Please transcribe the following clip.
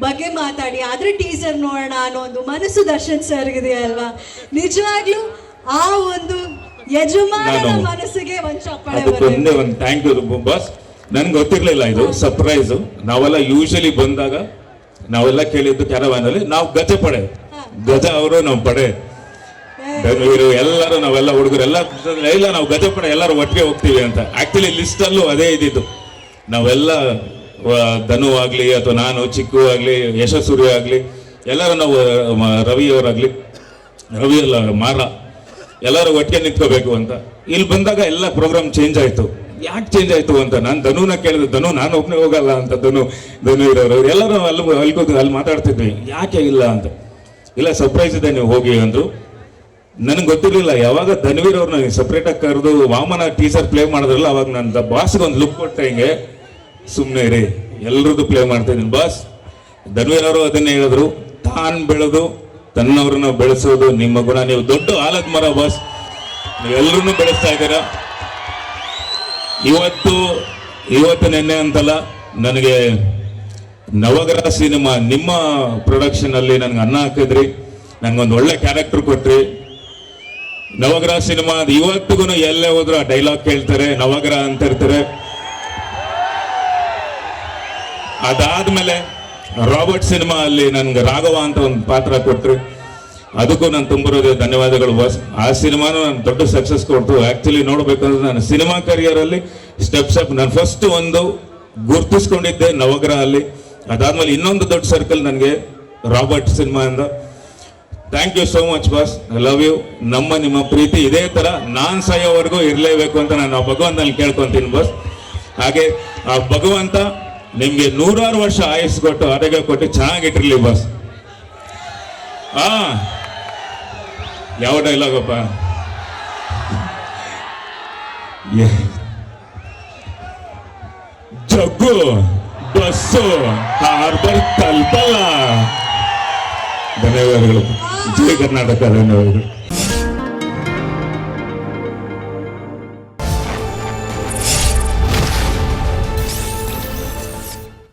ಬಗ್ಗೆ ಮಾತಾಡಿ. ಆದ್ರೆ ಟೀಸರ್ ನೋಡೋಣ ಅನ್ನೋ ಒಂದು ಮನಸ್ಸು ದರ್ಶನ್ ಸರ್ಗಿದೆ ಅಲ್ವಾ? ನಿಜವಾಗ್ಲೂ ಆ ಒಂದು ಯಜಮಾನನ ನಾನು- ಮನಸ್ಸಿಗೆ ಒಂದ್ ಚಪ್ಪಾಳೆ ಒಂದು ಥ್ಯಾಂಕ್ ಯು ಬಾಸ್ ನನ್ಗೆ ಗೊತ್ತಿರಲಿಲ್ಲ ಇದು ಸರ್ಪ್ರೈಸ್ ನಾವೆಲ್ಲ ಯೂಶಲಿ ಬಂದಾಗ ನಾವೆಲ್ಲ ಕೇಳಿದ್ದು ಕ್ಯಾರವಾನ್ ಅಲ್ಲಿ ನಾವು ಗಜ ಪಡೆ. ಗಜ ಅವರು ನಾವು ಪಡೆ. ಬೆಂಗಳೂರು ಎಲ್ಲರೂ ನಾವೆಲ್ಲ ಹುಡುಗರು ಎಲ್ಲ ಇಲ್ಲ ನಾವು ಗಜ ಪಡೆ ಎಲ್ಲರೂ ಒಟ್ಟಿಗೆ ಹೋಗ್ತೀವಿ ಅಂತ. ಆಕ್ಚುಲಿ ಲಿಸ್ಟ್ ಅಲ್ಲೂ ಅದೇ ಇದ್ದಿದ್ದು. ನಾವೆಲ್ಲ ಧನು ಆಗಲಿ ಅಥವಾ ನಾನು ಚಿಕ್ಕು ಆಗಲಿ ಯಶಸ್ಸೂರ್ಯ ಆಗಲಿ, ಎಲ್ಲರೂ ನಾವು ರವಿಯವರಾಗಲಿ, ರವಿ ಅಲ್ಲ, ಮಾರ, ಎಲ್ಲರೂ ಒಟ್ಟಿಗೆ ನಿಂತ್ಕೋಬೇಕು ಅಂತ. ಇಲ್ಲಿ ಬಂದಾಗ ಎಲ್ಲ ಪ್ರೋಗ್ರಾಮ್ ಚೇಂಜ್ ಆಯಿತು. ಯಾಕೆ ಚೇಂಜ್ ಆಯಿತು ಅಂತ? ನಾನು ಧನುನ ಕೇಳಿದೆ, ಧನು, ನಾನು ಒಬ್ಬನೇ ಹೋಗಲ್ಲ ಅಂತ ಧನು ಧನು ಇರೋರು. ಎಲ್ಲರೂ ಅಲ್ಲಿ ಅಲ್ಲಿಗೆ ಕೂತು ಅಲ್ಲಿ ಮಾತಾಡ್ತಿದ್ವಿ. ಯಾಕೆ ಇಲ್ಲ ಅಂತ. ಇಲ್ಲ ಸರ್ಪ್ರೈಸ್ ಇದೆ, ನೀವು ಹೋಗಿ ಅಂದರು. ನನಗೆ ಗೊತ್ತಿರಲಿಲ್ಲ, ಯಾವಾಗ ಧನ್ವೀರ್ ಅವ್ರನ್ನ ಸಪ್ರೇಟಾಗಿ ಕರೆದು ವಾಮನ ಟೀಸರ್ ಪ್ಲೇ ಮಾಡಿದ್ರಲ್ಲ, ಅವಾಗ ನನ್ನ ಬಾಸ್ಗೆ ಒಂದು ಲುಕ್ ಕೊಟ್ಟೆ ಹಿಂಗೆ. ಸುಮ್ಮನೆ ರೀ ಎಲ್ರದ್ದು ಪ್ಲೇ ಮಾಡ್ತಾ ಇದ್ದೀನಿ ಬಾಸ್ ಧನ್ವೀರ್ ಅವರು ಅದನ್ನೇ ಹೇಳಿದ್ರು. ತಾನ್ ಬೆಳೆದು, ತನ್ನವ್ರನ್ನ ಬೆಳೆಸೋದು ನಿಮ್ಮ ಗುಣ. ನೀವು ದೊಡ್ಡ ಆಲದ ಮರ ಬಾಸ್ ನೀವೆಲ್ಲರೂ ಬೆಳೆಸ್ತಾ ಇದ್ದೀರ? ಇವತ್ತು ಇವತ್ತು ನಿನ್ನೆ ಅಂತಲ್ಲ, ನನಗೆ ನವಗ್ರಹ ಸಿನಿಮಾ, ನಿಮ್ಮ ಪ್ರೊಡಕ್ಷನ್ ಅಲ್ಲಿ ನನ್ಗೆ ಅನ್ನ ಹಾಕಿದ್ರಿ. ನನಗೊಂದು ಒಳ್ಳೆ ಕ್ಯಾರೆಕ್ಟರ್ ಕೊಟ್ರಿ. ನವಗ್ರಹ ಸಿನಿಮಾ ಇವತ್ತಿಗೂ ಎಲ್ಲೇ ಹೋದ್ರು ಆ ಡೈಲಾಗ್ ಕೇಳ್ತಾರೆ, ನವಗ್ರಹ ಅಂತ ಇರ್ತಾರೆ. ಅದಾದ್ಮೇಲೆ ರಾಬರ್ಟ್ ಸಿನಿಮಾ ಅಲ್ಲಿ ನನ್ಗೆ ರಾಘವ ಅಂತ ಒಂದು ಪಾತ್ರ ಕೊಟ್ಟರು ಅದಕ್ಕೂ ನಾನು ತುಂಬಿರೋದೇ ಧನ್ಯವಾದಗಳು. ಬಾಸ್, ಆ ಸಿನಿಮಾನು ನಾನು ದೊಡ್ಡ ಸಕ್ಸಸ್ ಕೊಡ್ತು. ಆಕ್ಚುಲಿ ನೋಡಬೇಕಂದ್ರೆ ನಾನು ಸಿನಿಮಾ ಕರಿಯರ್ ಅಲ್ಲಿ ಸ್ಟೆಪ್ ಅಪ್ ನಾನು ಫಸ್ಟ್ ಒಂದು ಗುರ್ತಿಸ್ಕೊಂಡಿದ್ದೆ ನವಗ್ರಹ ಅಲ್ಲಿ ಅದಾದ್ಮೇಲೆ ಇನ್ನೊಂದು ದೊಡ್ಡ ಸರ್ಕಲ್ ನನಗೆ ರಾಬರ್ಟ್ ಸಿನಿಮಾ ಅಂದ. Thank you so much boss I love you ನಮ್ಮ, ನಿಮ್ಮ ಪ್ರೀತಿ ಇದೇ ತರ ನಾನು ಸಾಯೋವರೆಗೂ ಇರಲೇಬೇಕು ಅಂತ ನಾನು ಆ ಭಗವಂತನಲ್ಲಿ ಕೇಳ್ಕೊಂತೀನಿ ಬಾಸ್ ಹಾಗೆ ಆ ಭಗವಂತ ನಿಮ್ಗೆ ನೂರಾರು ವರ್ಷ ಆಯಸ್ಸು ಕೊಟ್ಟು ಆರೋಗ್ಯ ಕೊಟ್ಟು ಚೆನ್ನಾಗಿಟ್ಟಿರ್ಲಿ ಬಾಸ್ ಆ. ಯಾವ ಡೈಲಾಗಪ್ಪ ಜಗ್ಗು, ಬಸ್ಸು, ಹಾರ್ಬರ್ ತಲ್ಪಲ್ಲ ಧನ್ಯವಾದಗಳು. ಜಯ ಕರ್ನಾಟಕ, ಧನ್ಯವಾದಗಳು.